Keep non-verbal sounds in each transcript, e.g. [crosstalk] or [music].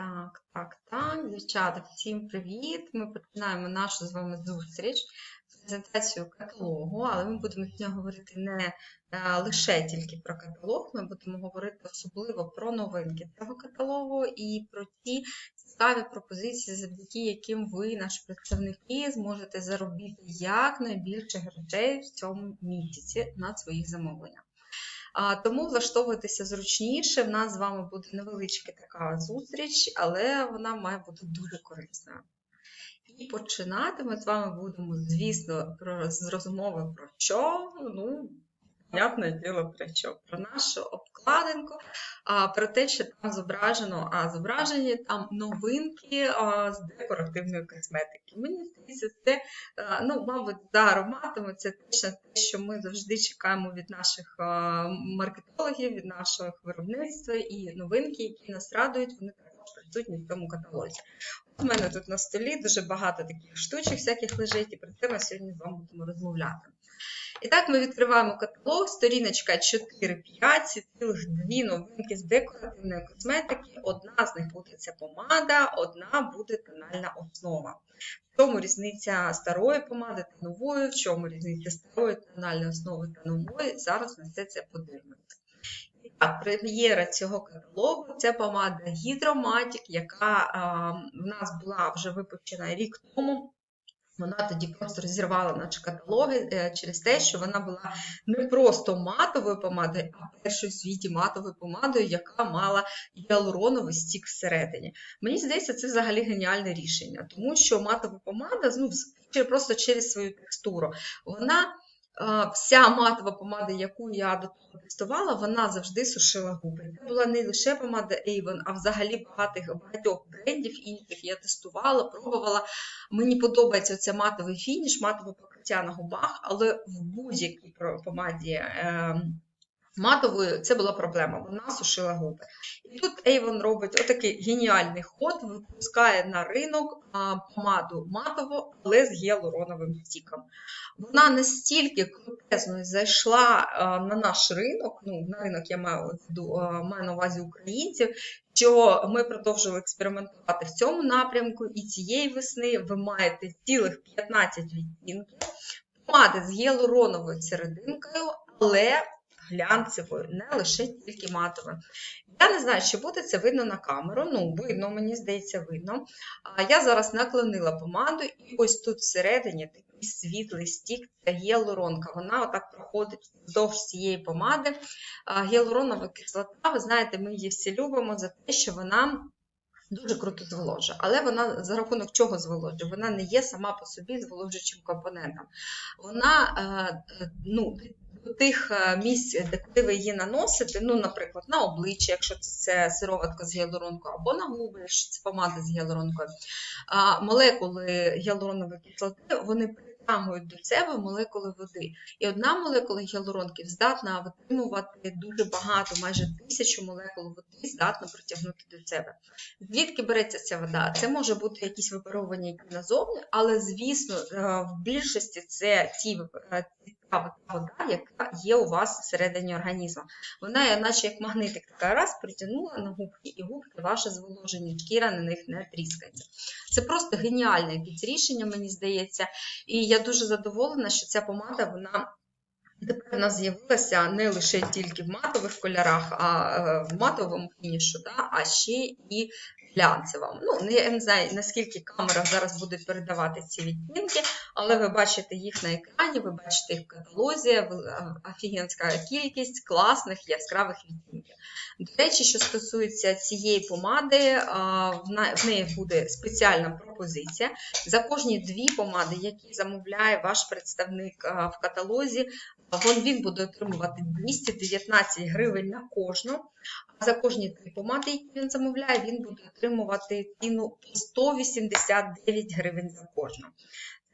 Так, так, так, дівчата, всім привіт! Ми починаємо нашу з вами зустріч, презентацію каталогу, але ми будемо сьогодні говорити не е, лише тільки про каталог, ми будемо говорити особливо про новинки цього каталогу і про ті цікаві пропозиції, завдяки яким ви, наші представники, зможете заробити якнайбільше грошей в цьому місяці на своїх замовленнях. Тому влаштовуйтеся зручніше. В нас з вами буде невеличка така зустріч, але вона має бути дуже корисною. І починати ми з вами будемо, звісно, про, з розмови про що? Ну, понятне діло про що? Про нашу обкладинку, а, про те, що там зображено, а зображені там новинки а, з декоративної косметики. Мені здається, це, а, ну, мабуть, за ароматами це точно те, що ми завжди чекаємо від наших а, маркетологів, від нашого виробництва і новинки, які нас радують, вони також присутні в цьому каталозі. У мене тут на столі дуже багато таких штучок всяких лежить, і про це ми сьогодні з вами будемо розмовляти. І так, ми відкриваємо каталог, сторіночка 4-5, цілих дві новинки з декоративної косметики. Одна з них буде ця помада, одна буде тональна основа. В чому різниця старої помади та нової, в чому різниця старої тональної основи та нової, зараз на все це подивимося. Так, прем'єра цього каталогу це помада Hydromatic, яка а, в нас була вже випущена рік тому. Вона тоді просто розірвала наші каталоги е, через те, що вона була не просто матовою помадою, а першою в світі матовою помадою, яка мала гіалуроновий стік всередині. Мені здається, це взагалі геніальне рішення, тому що матова помада ну, просто через свою текстуру. Вона Вся матова помада, яку я до того тестувала, вона завжди сушила губи. Це була не лише помада Avon, а взагалі багатих, багатьох брендів інших я тестувала, пробувала. Мені подобається цей матовий фініш, матове покриття на губах, але в будь-якій помаді. Е матовою це була проблема, вона сушила губи. І тут Avon робить отакий геніальний ход, випускає на ринок помаду матову, але з гіалуроновим стіком. Вона настільки крутезно зайшла на наш ринок, ну, на ринок я маю, маю на увазі українців, що ми продовжили експериментувати в цьому напрямку, і цієї весни ви маєте цілих 15 відтінків, помади з гіалуроновою серединкою, але глянцевою, не лише тільки матовою. Я не знаю, чи буде це видно на камеру. Ну, видно, мені здається, видно. А я зараз наклонила помаду, і ось тут всередині такий світлий стік це гіалуронка. Вона отак проходить вздовж цієї помади. Гіалуронова кислота, ви знаєте, ми її всі любимо за те, що вона. Дуже круто зволожує, але вона за рахунок чого зволожує? Вона не є сама по собі зволожуючим компонентом. Вона е, ну, до тих е, місць, де куди ви її наносите, ну, наприклад, на обличчя, якщо це, це сироватка з гіалуронкою, або на губи, якщо це помада з гіалуронкою, молекули гіалуронової кислоти, вони притягують до себе молекули води. І одна молекула гіалуронки здатна витримувати дуже багато, майже тисячу молекул води, здатна притягнути до себе. Звідки береться ця вода? Це може бути якісь випаровування які назовні, але, звісно, е, в більшості це ті е, вода, яка є у вас всередині організму. Вона, наче як магнитик, така раз притягнула на губки, і губки ваше зволожені, шкіра на них не тріскається. Це просто геніальне якесь рішення, мені здається. І я дуже задоволена, що ця помада, вона. Тепер в нас з'явилася не лише тільки в матових кольорах, а е, в матовому фінішу, да, а ще і глянцева. Ну, Я не знаю, наскільки камера зараз буде передавати ці відтінки, але ви бачите їх на екрані, ви бачите їх в каталозі, е, офігенська кількість класних яскравих відтінків. До речі, що стосується цієї помади, в неї буде спеціальна пропозиція. За кожні дві помади, які замовляє ваш представник в каталозі, він буде отримувати 219 гривень на кожну. А за кожні три помади, які він замовляє, він буде отримувати ціну 189 гривень за кожну.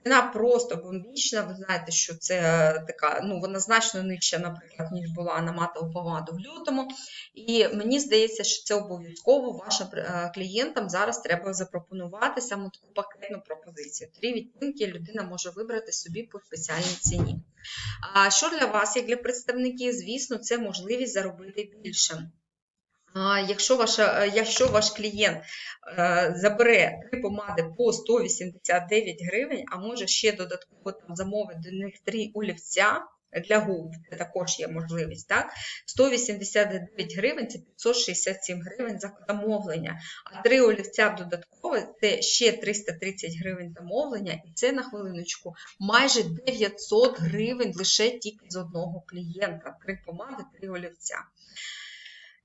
Ціна просто бомбічна. Ви знаєте, що це така, ну вона значно нижча, наприклад, ніж була на матову помаду в лютому. І мені здається, що це обов'язково вашим е, клієнтам зараз треба запропонувати саме таку пакетну пропозицію. Три відтінки людина може вибрати собі по спеціальній ціні. А що для вас, як для представників, звісно, це можливість заробити більше. Якщо, ваша, е, якщо ваш клієнт е, забере три помади по 189 гривень, а може ще додатково там замовити до них три олівця для губ, це також є можливість. так? 189 гривень це 567 гривень за замовлення, а три олівця додатково це ще 330 гривень замовлення, і це на хвилиночку майже 900 гривень лише тільки з одного клієнта. Три помади, три олівця.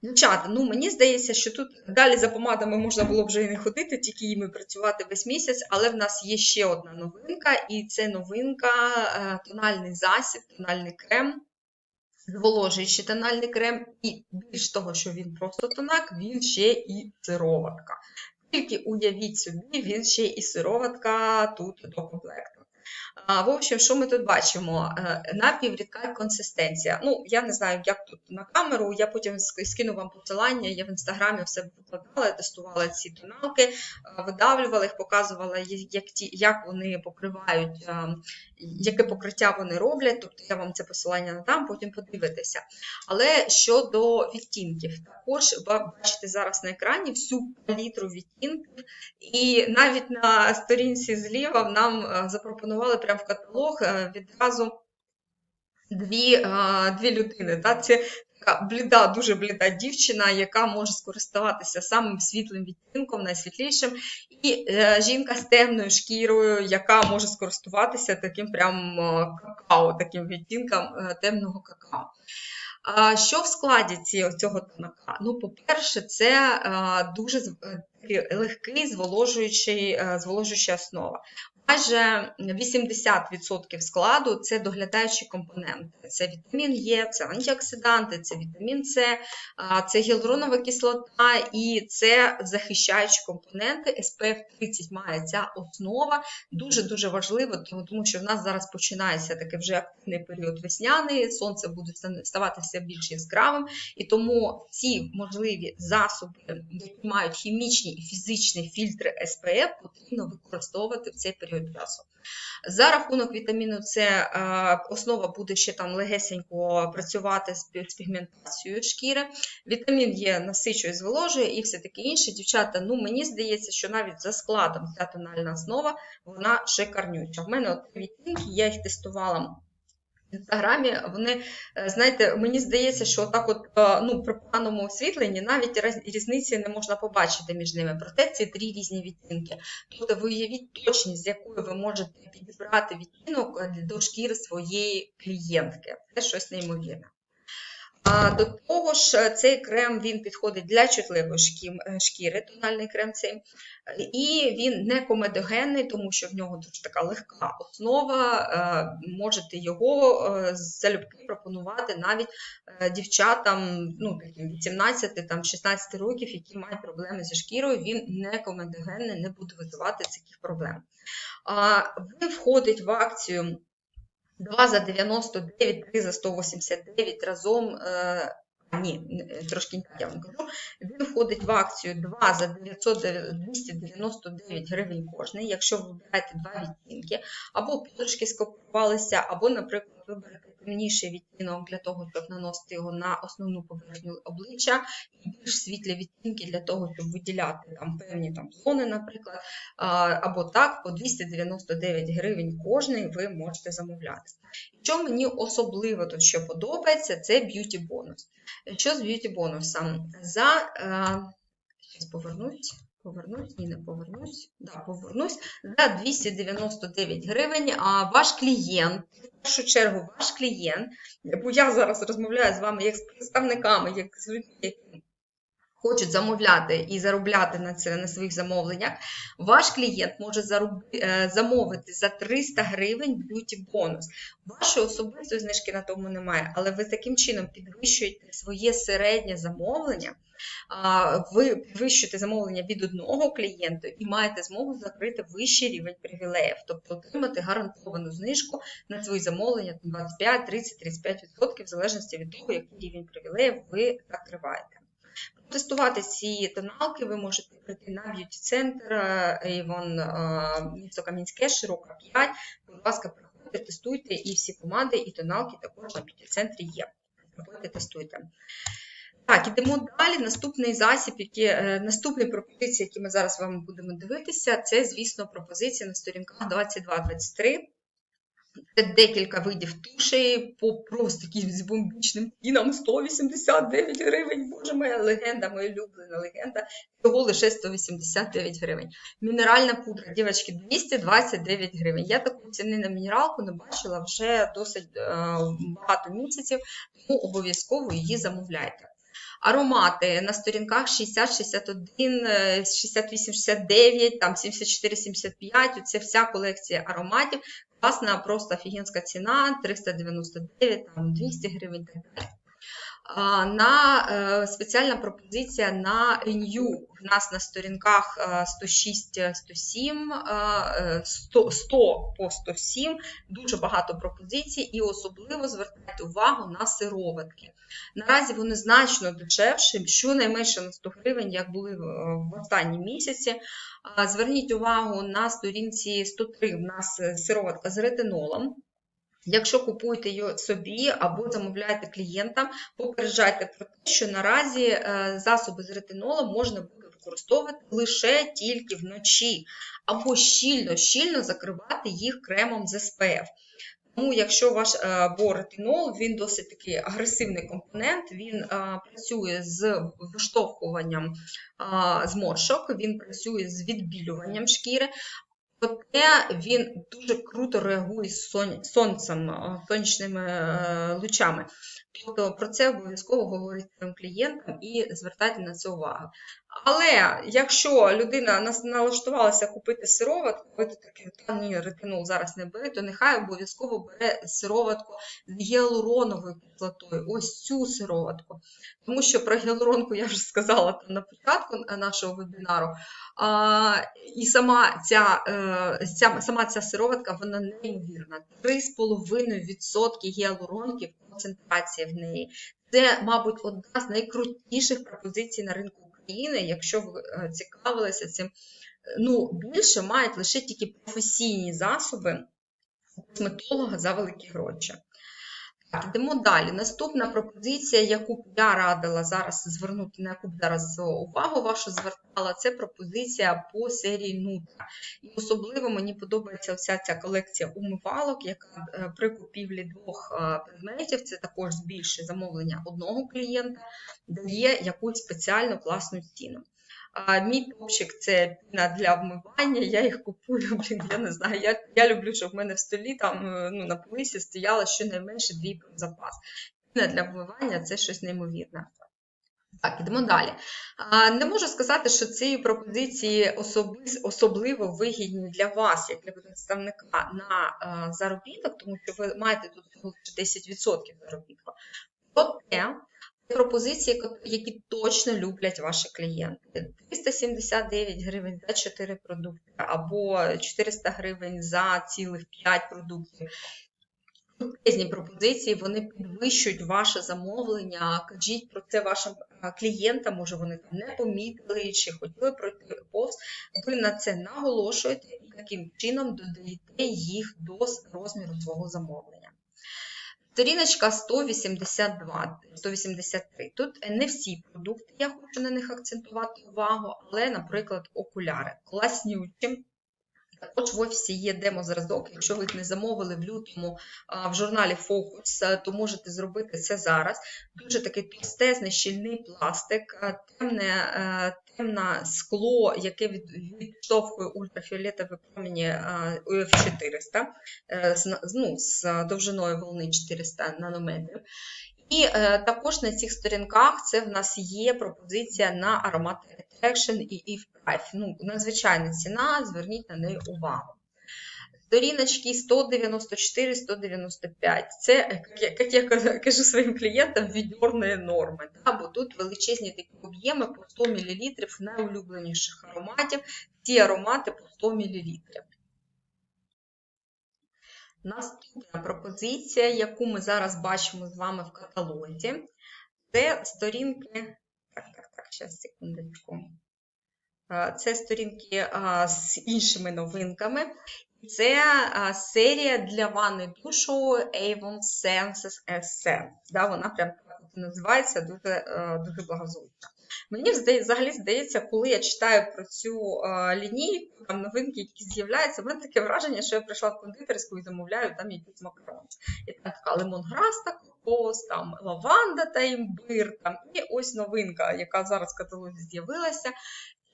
Дівчата, ну мені здається, що тут далі за помадами можна було б вже і не ходити, тільки їми працювати весь місяць, але в нас є ще одна новинка, і це новинка е, тональний засіб, тональний крем, зволожуючий тональний крем, і більш того, що він просто тонак, він ще і сироватка. Тільки уявіть собі, він ще і сироватка тут до комплекту. В общем, що ми тут бачимо? Е, напіврідка консистенція. Ну, я не знаю, як тут на камеру. Я потім скину вам посилання. Я в інстаграмі все викладала, тестувала ці тоналки, е, видавлювала їх, показувала, як ті, як вони покривають, е, яке покриття вони роблять. Тобто я вам це посилання надам, потім подивитися. Але щодо відтінків, також бачите зараз на екрані всю палітру відтінків, і навіть на сторінці зліва нам запропонували прямо в каталог е, відразу дві е, дві людини. Так? Це така бліда, дуже бліда дівчина, яка може скористуватися самим світлим відтінком, найсвітлішим, і е, жінка з темною шкірою, яка може скористуватися таким прям какао, таким відтінком темного какао. Що в складі цього тонака? Ну, по-перше, це дуже легкий зволожуючий, зволожуюча основа. Майже 80% складу це доглядаючі компоненти. Це вітамін Е, це антиоксиданти, це вітамін С, це гіалуронова кислота і це захищаючі компоненти. SPF 30 має ця основа. Дуже-дуже важливо, тому що в нас зараз починається такий вже активний період весняний, сонце буде ставати все більш яскравим, і тому ці можливі засоби, які мають хімічні і фізичні фільтри SPF, потрібно використовувати в цей період часу. За рахунок вітаміну С е, основа буде ще там легесенько працювати з пігментацією шкіри. Вітамін Є насичує, зволожує і все таке інше. Дівчата, ну мені здається, що навіть за складом ця тональна основа вона шикарнюча. В мене от відтінки, я їх тестувала інстаграмі, вони, е, знаєте, мені здається, що так от е, ну, при поганому освітленні навіть різниці не можна побачити між ними. Проте ці три різні відтінки. Тобто ви уявіть точність, з якою ви можете підібрати відтінок е, до шкіри своєї клієнтки. Це щось неймовірне. А До того ж, цей крем він підходить для чутливої шкіри, тональний крем цей, і він не комедогенний, тому що в нього дуже така легка основа. Е, можете його е, залюбки пропонувати навіть е, дівчатам ну, 18-16 років, які мають проблеми зі шкірою, він не комедогенний, не буде визивати таких проблем. Він входить в акцію. 2 за 99, 3 за 189 разом. Е, ні, трошки не так я вам кажу. Він входить в акцію 2 за 900, 299 гривень кожний, якщо ви вибираєте два відтінки, або трошки скопувалися, або, наприклад, виберете темніший відтінок для того, щоб наносити його на основну поверхню обличчя, і більш світлі відтінки для того, щоб виділяти там певні там зони, наприклад, або так, по 299 гривень кожний ви можете замовляти. Що мені особливо тут що подобається, це б'юті бонус. Що з б'юті бонусом? За, е, зараз повернусь. Повернусь, ні, не повернусь. Да, повернусь за 299 гривень. А ваш клієнт, в першу чергу, ваш клієнт, бо я зараз розмовляю з вами як з представниками, як з людьми, які хочуть замовляти і заробляти на це на своїх замовленнях, ваш клієнт може е, замовити за 300 гривень б'юті бонус. Вашої особистої знижки на тому немає, але ви таким чином підвищуєте своє середнє замовлення. Ви підвищуєте замовлення від одного клієнта і маєте змогу закрити вищий рівень привілеїв, тобто отримати гарантовану знижку на свої замовлення 25, 30, 35% в залежності від того, який рівень привілеїв ви закриваєте. Тестувати ці тоналки ви можете прийти на б'юті-центр Avon е, місто Кам'янське, широка 5. Будь ласка, приходьте, тестуйте і всі помади, і тоналки також на б'юті-центрі є. Приходьте, тестуйте. Так, ідемо далі. Наступний засіб, які, е, наступні пропозиції, які ми зараз з вами будемо дивитися, це, звісно, пропозиції на сторінках 22-23. Це декілька видів тушей по просто якимсь бомбічним цінам 189 гривень. Боже моя легенда, моя улюблена легенда. Всього лише 189 гривень. Мінеральна пудра, дівчатки, 229 гривень. Я таку ціни на мінералку не бачила вже досить е, багато місяців, тому обов'язково її замовляйте. Аромати на сторінках 60, 61, 68, 69, там 74, 75. Це вся колекція ароматів. Класна, просто офігенська ціна, 399, там 200 гривень і так далі. На е, спеціальна пропозиція на Renew. В нас на сторінках 106, 107, 100, 100 по 107, дуже багато пропозицій, і особливо звертайте увагу на сироватки. Наразі вони значно дешевші, щонайменше на 100 гривень, як були в останні місяці. Зверніть увагу на сторінці 103 в нас е, сироватка з ретинолом. Якщо купуєте її собі або замовляєте клієнтам, попереджайте про те, що наразі е, засоби з ретинолом можна буде використовувати лише тільки вночі, або щільно-щільно закривати їх кремом з СПФ. Тому, якщо ваш е, бо ретинол, він досить такий агресивний компонент, він е, працює з виштовхуванням зморшок, він працює з відбілюванням шкіри, Проте він дуже круто реагує з сонцем, сонячними лучами. Тобто про це обов'язково говорить своїм клієнтам і звертайте на це увагу. Але якщо людина налаштувалася купити сироватку, ви тут таке, та ні, ретинол зараз не бери, то нехай обов'язково бере сироватку з гіалуроновою кислотою, ось цю сироватку. Тому що про гіалуронку я вже сказала там на початку нашого вебінару. А, І сама ця, е, ця, сама ця сироватка вона неймовірна. 3,5% гіалуронків концентрація в неї. Це, мабуть, одна з найкрутіших пропозицій на ринку України, якщо ви е, цікавилися цим. Ну, більше мають лише тільки професійні засоби косметолога за великі гроші. Так, йдемо далі. Наступна пропозиція, яку б я радила зараз звернути, на яку б зараз увагу вашу звертала, це пропозиція по серії Нутра. І особливо мені подобається вся ця колекція умивалок, яка е, при купівлі двох е, предметів, це також збільшує замовлення одного клієнта, дає якусь спеціальну класну ціну. А Мій топчик це піна для вмивання. Я їх купую, [laughs] блін, я не знаю. Я я люблю, щоб в мене в столі там е, ну, на полисі стояло щонайменше дві запас. Піна для вмивання це щось неймовірне. Так, ідемо далі. Не можу сказати, що ці пропозиції особливо вигідні для вас, як для представника на а, заробіток, тому що ви маєте тут лише 10% заробітку. Проте пропозиції, які точно люблять ваші клієнти. 379 гривень за 4 продукти, або 400 гривень за цілих 5 продуктів. Різні пропозиції, вони підвищують ваше замовлення, кажіть про це вашим клієнтам, може вони там не помітили чи хотіли пройти повз. Ви на це наголошуєте і таким чином додаєте їх до розміру свого замовлення. Сторіночка 182, 183. Тут не всі продукти, я хочу на них акцентувати увагу, але, наприклад, окуляри. Класнючі. Також в офісі є демо-зразок. Якщо ви не замовили в лютому в журналі Focus, то можете зробити це зараз. Дуже такий товстезний щільний пластик, темне, е, темне скло, яке відштовхує ультрафіолетові промені UF 400 е, ну, з довжиною волни 400 нанометрів. І е, також на цих сторінках це в нас є пропозиція на аромат Attraction і Eve Price. Ну, Надзвичайна ціна, зверніть на неї увагу. Сторіночки 194-195. Це, як я кажу своїм клієнтам, відьорної норми. Да? Бо тут величезні такі об'єми по 100 мл найулюбленіших ароматів. Ці аромати по 100 мл. Наступна пропозиція, яку ми зараз бачимо з вами в каталозі, це сторінки. Зараз секундочку. Це сторінки з іншими новинками. Це серія для ванни душу Avon Senses Essence. Да, Вона прям називається дуже, дуже благозвучно. Мені взагалі здається, коли я читаю про цю лінійку, там новинки, які з'являються, в мене таке враження, що я прийшла в кондитерську і замовляю там якісь макарони. І там така лимонграста, кокос, там лаванда та імбир. Там. І ось новинка, яка зараз в каталозі з'явилася.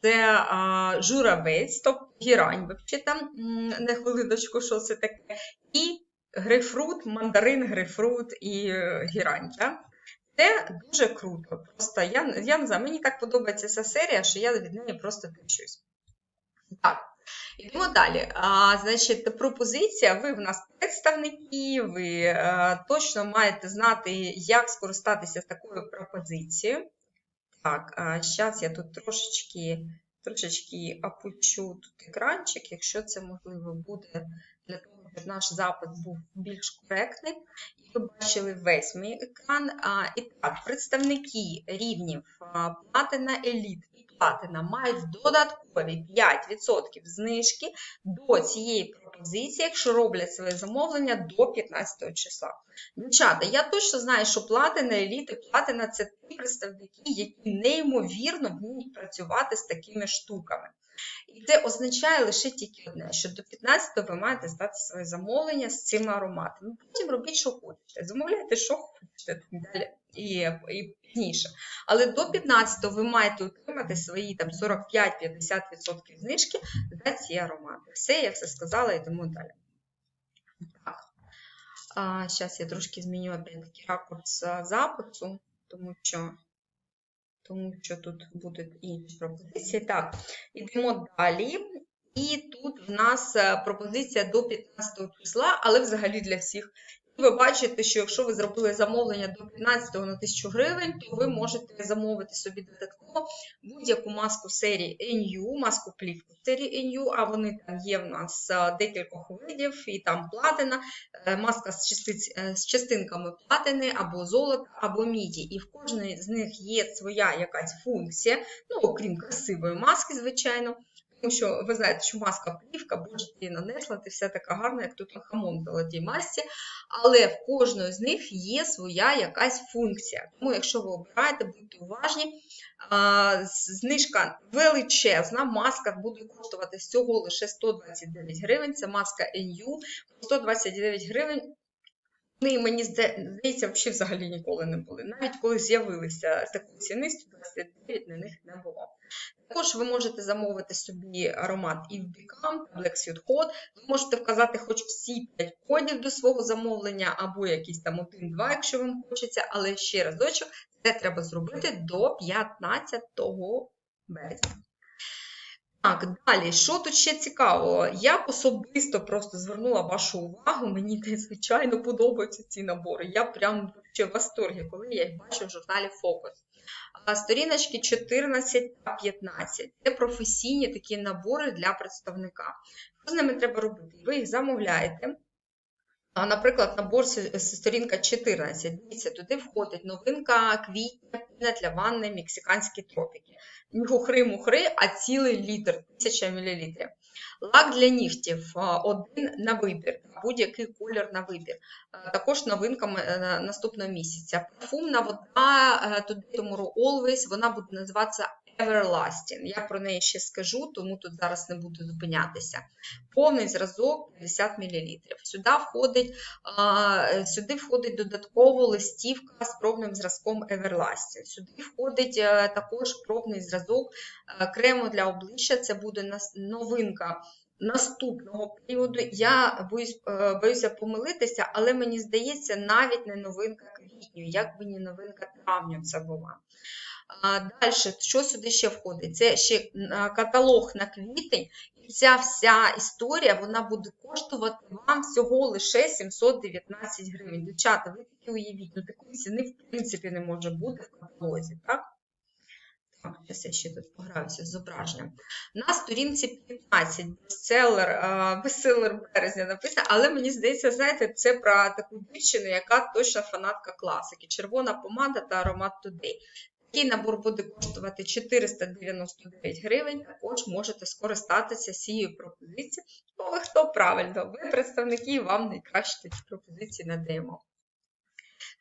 Це а, журавець, тобто гірань, взагалі там на хвилиночку, що це таке. І грейпфрут, мандарин, грейпфрут і е, гірань. Так? Це дуже круто. Просто я, я не знаю, мені так подобається ця серія, що я від неї просто течусь. Так, йдемо далі. А, значить, пропозиція. Ви в нас представники, ви е, точно маєте знати, як скористатися такою пропозицією. Так, а зараз я тут трошечки, трошечки опущу тут екранчик, якщо це можливо буде для того, щоб наш запит був більш коректний. І ви бачили весь мій екран. А, і так, представники рівнів а, Платина Еліт Платина мають додаткові 5% знижки до цієї пропозиції, якщо роблять своє замовлення до 15 числа. Дівчата, я точно знаю, що платина, еліти, платина це ті представники, які неймовірно вміють працювати з такими штуками. І це означає лише тільки одне, що до 15 ви маєте здати своє замовлення з цими ароматами. Потім робіть, що хочете. Замовляйте, що хочете далі і, і пізніше. Але до 15 ви маєте отримати свої там 45-50% знижки за ці аромати. Все, я все сказала, йдемо далі. Так. А, Зараз я трошки зміню опять-таки ракурс запису, тому що, тому що тут будуть інші пропозиції. Так, йдемо далі. І тут в нас е, пропозиція до 15 числа, але взагалі для всіх. Ви бачите, що якщо ви зробили замовлення до 15 на 1000 гривень, то ви можете замовити собі додатково будь-яку маску серії NU, маску плівку серії NU, а вони там є в нас е, декількох видів, і там платина, е, маска з, частиць, е, з частинками платини або золота, або міді. І в кожній з них є своя якась функція, ну окрім красивої маски, звичайно. Тому що ви знаєте, що маска плівка, боже, її нанесла, ти вся така гарна, як тут хамон в золотій масці. Але в кожної з них є своя якась функція. Тому, якщо ви обираєте, будьте уважні. Знижка величезна, маска буде коштувати всього лише 129 гривень. Це маска NU. 129 гривень. Вони, мені здається, взагалі взагалі ніколи не були. Навіть коли з'явилися такі ціни, 129 на них не було. Також ви можете замовити собі аромат і в Become, Black Hot. Ви можете вказати хоч всі 5 кодів до свого замовлення, або якісь там 1-2, якщо вам хочеться, але ще разочок, це треба зробити до 15 березня. Так, далі, що тут ще цікавого? Я особисто просто звернула вашу увагу, мені надзвичайно подобаються ці набори. Я прям ще в восторгі, коли я їх бачу в журналі Focus. Сторіночки 14 та 15. Це професійні такі набори для представника. Що з ними треба робити? Ви їх замовляєте. Наприклад, набор сторінка 14. Дивіться, туди входить новинка квітня, для ванни, мексиканські тропіки. Не хухри-мухри, а цілий літр, 1000 мл. Лак для нігтів один на вибір, будь-який колір на вибір. Також новинка е, наступного місяця. Парфумна вода туди Today Tomorrow Always, вона буде називатися Everlasting. Я про неї ще скажу, тому тут зараз не буду зупинятися. Повний зразок 50 мл. Сюди входить, сюди входить додатково листівка з пробним зразком Everlasting. Сюди входить е, також пробний зразок е, крему для обличчя. Це буде новинка наступного періоду. Я боюсь, е, боюся помилитися, але мені здається, навіть не новинка квітню, як би не новинка травню це була. Далі, що сюди ще входить? Це ще каталог на квітень. І ця вся історія вона буде коштувати вам всього лише 719 гривень. Дівчата, ви такі уявіть, ну такої ціни в принципі не може бути в каталозі, так? Так, зараз я ще тут пограюся з зображенням. На сторінці 15 бестселер, бестселер березня написано, але мені здається, знаєте, це про таку дівчину, яка точно фанатка класики. Червона помада та аромат Today. Такий набор буде коштувати 499 гривень. Також можете скористатися цією пропозицією. Ну, ви хто правильно, ви представники, і вам найкраще такі пропозиції надаємо.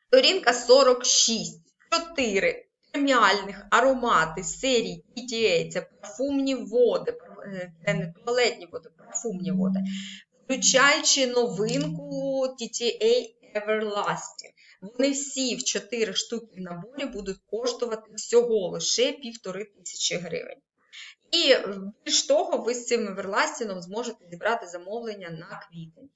Сторінка 46. чотири преміальних аромати серії TTA, це парфумні води, е, це не туалетні води, парфумні води, включаючи новинку TTA Everlasting. Вони всі в 4 штуки в наборі будуть коштувати всього лише півтори тисячі гривень. І більш того, ви з цим Everlasting зможете зібрати замовлення на квітень.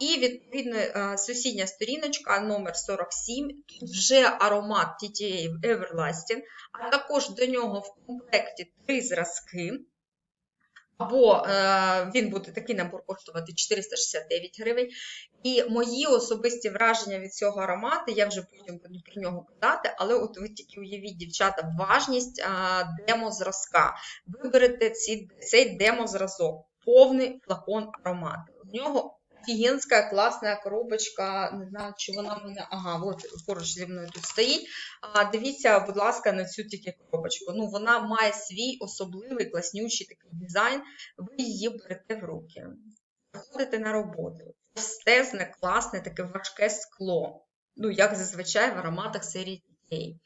І відповідно е, сусідня сторіночка номер 47, тут вже аромат TTA Everlasting, а також до нього в комплекті три зразки. Або е, він буде такий набор коштувати 469 гривень. І мої особисті враження від цього аромату, я вже потім буду про нього казати, але от ви тільки уявіть, дівчата, важність е, демо-зразка. Виберете ці, цей демо-зразок, повний флакон аромату. В нього офігенська класна коробочка, не знаю, чи вона в мене. Ага, от поруч зі мною тут стоїть. А, дивіться, будь ласка, на цю тільки коробочку. Ну, вона має свій особливий класнючий такий дизайн. Ви її берете в руки, приходите на роботу. Стезне, класне, таке важке скло. Ну, як зазвичай в ароматах серії дітей.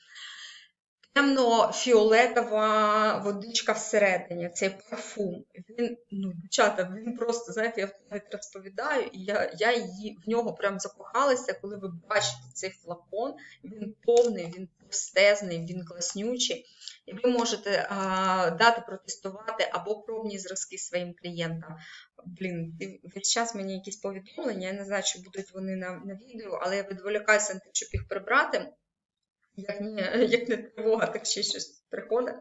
Темно-фіолетова водичка всередині, цей парфум. Він, ну, дівчата, він просто, знаєте, я навіть розповідаю, і я, я її в нього прям закохалася, коли ви бачите цей флакон, він повний, він товстезний, він класнючий. І ви можете а, дати протестувати або пробні зразки своїм клієнтам. Блін, весь час мені якісь повідомлення, я не знаю, чи будуть вони на, на відео, але я відволікаюся на те, щоб їх прибрати. Як не, [laughs] як не тривога, так ще щось приходить.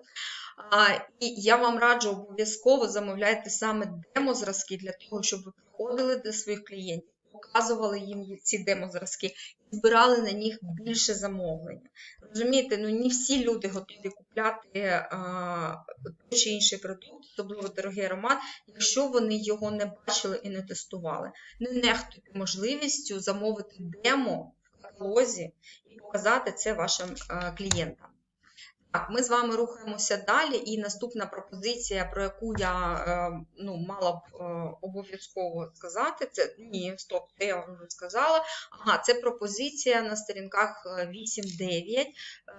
А, і я вам раджу обов'язково замовляйте саме демо-зразки для того, щоб ви приходили до своїх клієнтів, показували їм ці демо-зразки і збирали на них більше замовлення. Розумієте, ну не всі люди готові купляти а, той чи інший продукт, особливо дорогий аромат, якщо вони його не бачили і не тестували. Не нехтуйте можливістю замовити демо каталозі і показати це вашим е, клієнтам. Так, ми з вами рухаємося далі, і наступна пропозиція, про яку я е, ну, мала б е, обов'язково сказати, це ні, стоп, це я вам вже сказала. Ага, це пропозиція на сторінках е, 8-9.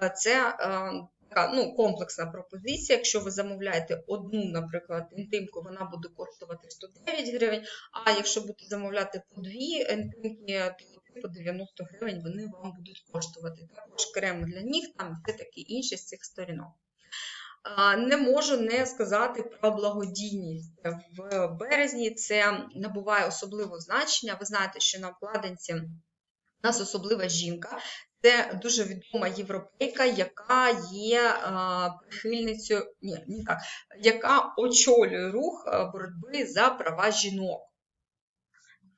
Е, Це така ну, комплексна пропозиція. Якщо ви замовляєте одну, наприклад, інтимку, вона буде коштувати 109 гривень. А якщо будете замовляти по дві інтимки, то по 90 гривень вони вам будуть коштувати. Також крем для ніг, там все таке інше з цих сторінок. Не можу не сказати про благодійність. В березні це набуває особливого значення. Ви знаєте, що на обкладинці у нас особлива жінка. Це дуже відома європейка, яка є прихильницею, ні, не так, яка очолює рух боротьби за права жінок.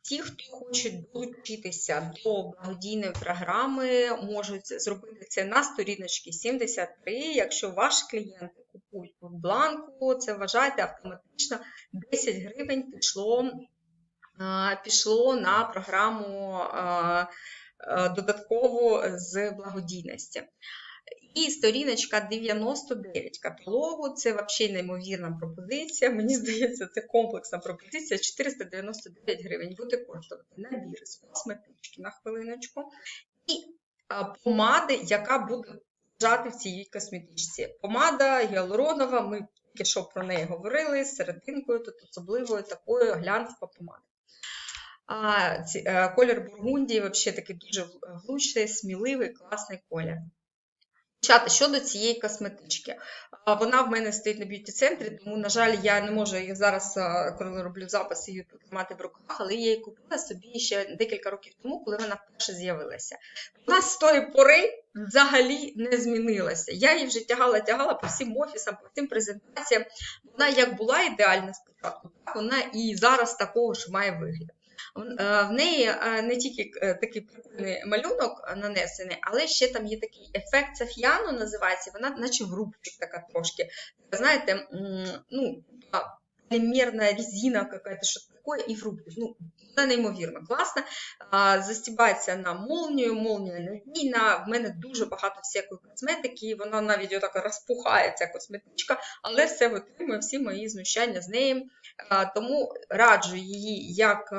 Ті, хто хочуть долучитися до благодійної програми, можуть зробити це на сторіночці 73. Якщо ваші клієнти купують в бланку, це вважайте автоматично 10 гривень пішло, пішло на програму а, а, з благодійності. І сторіночка 99 каталогу це взагалі неймовірна пропозиція. Мені здається, це комплексна пропозиція. 499 гривень буде коштувати набір з косметички на хвилиночку. І помади, яка буде лежати в цій косметичці. Помада гіалуронова, ми тільки що про неї говорили, з серединкою, тут особливою такою глянцева помада. А, а, колір бургундії взагалі такий дуже влучний, сміливий, класний колір. Дівчата, щодо цієї косметички, вона в мене стоїть на б'юті-центрі, тому, на жаль, я не можу її зараз, коли роблю запис, її тримати в руках, але я її купила собі ще декілька років тому, коли вона вперше з'явилася. Вона з тої пори взагалі не змінилася. Я її вже тягала-тягала по всім офісам, по всім презентаціям. Вона як була ідеальна спочатку, так вона і зараз такого ж має вигляд. В неї е, не тільки е, такий прикольний малюнок нанесений, але ще там є такий ефект Софіану, називається, вона наче грубчик така трошки. Знаєте, ну, така полімерна резина какая-то, що таке, і фрукти. Ну, вона неймовірно класна. Застібається на молнію, молнія надійна. В мене дуже багато всякої косметики, вона навіть отак розпухає ця косметичка, але все витримує всі мої знущання з нею. Тому раджу її як.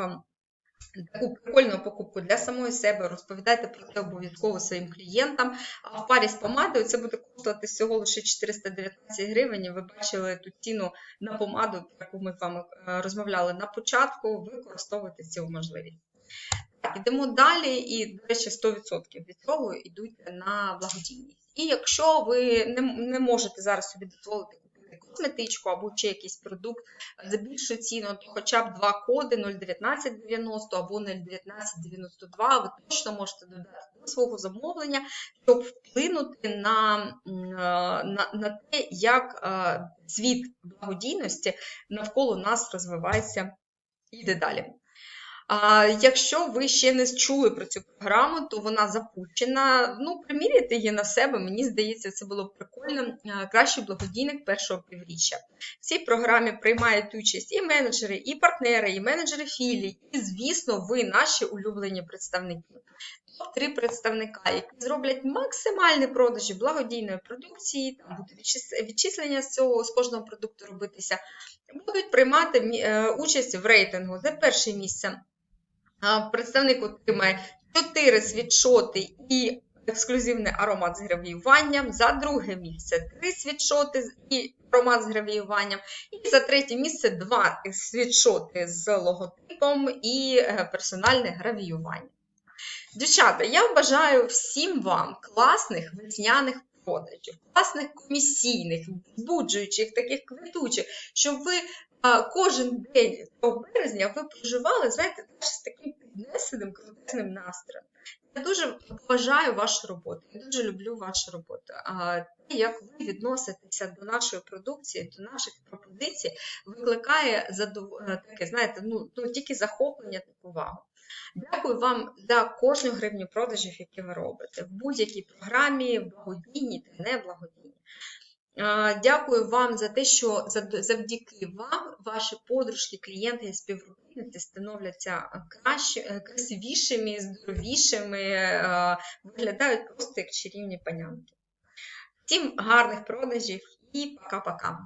Таку прикольну покупку для самої себе, розповідайте про це обов'язково своїм клієнтам. А в парі з помадою це буде коштувати всього лише 419 гривень. Ви бачили ту ціну на помаду, про яку ми з вами е, розмовляли на початку. Використовуйте цю можливість. Так, ідемо далі, і, до речі, 100% від цього йдуть на благодійність. І якщо ви не, не можете зараз собі дозволити косметичку або ще якийсь продукт за більшу ціну, то хоча б два коди 01990 або 01992 ви точно можете додати до свого замовлення, щоб вплинути на, е, на, на те, як е, світ благодійності навколо нас розвивається і йде далі. Якщо ви ще не чули про цю програму, то вона запущена. Ну, приміряйте її на себе. Мені здається, це було б прикольно. Кращий благодійник першого півріччя. В цій програмі приймають участь і менеджери, і партнери, і менеджери філій, і, звісно, ви наші улюблені представники. Топ-3 представника, які зроблять максимальні продажі благодійної продукції, там буде відчислення з цього з кожного продукту робитися, будуть приймати е, участь в рейтингу за перше місце. Представник отримає 4 світшоти і ексклюзивний аромат з гравіюванням. За друге місце 3 світшоти і аромат з гравіюванням. І за третє місце 2 світшоти з логотипом і е, персональне гравіювання. Дівчата, я бажаю всім вам класних весняних продажів, класних комісійних, збуджуючих, таких квітучих, щоб ви а, кожен день цього березня ви проживали, знаєте, з таким піднесеним крутезним настроєм. Я дуже поважаю вашу роботу, я дуже люблю вашу роботу. А те, як ви відноситеся до нашої продукції, до наших пропозицій, викликає задов... таке, знаєте, ну, ну тільки захоплення та повагу. Дякую вам за кожну гривню продажів, які ви робите в будь-якій програмі, благодійній та неблагодійній. Дякую вам за те, що завдяки вам ваші подружки, клієнти і співробітниці становляться краще, е, красивішими, здоровішими, е, виглядають просто як чарівні панянки. Всім гарних продажів і пока-пока!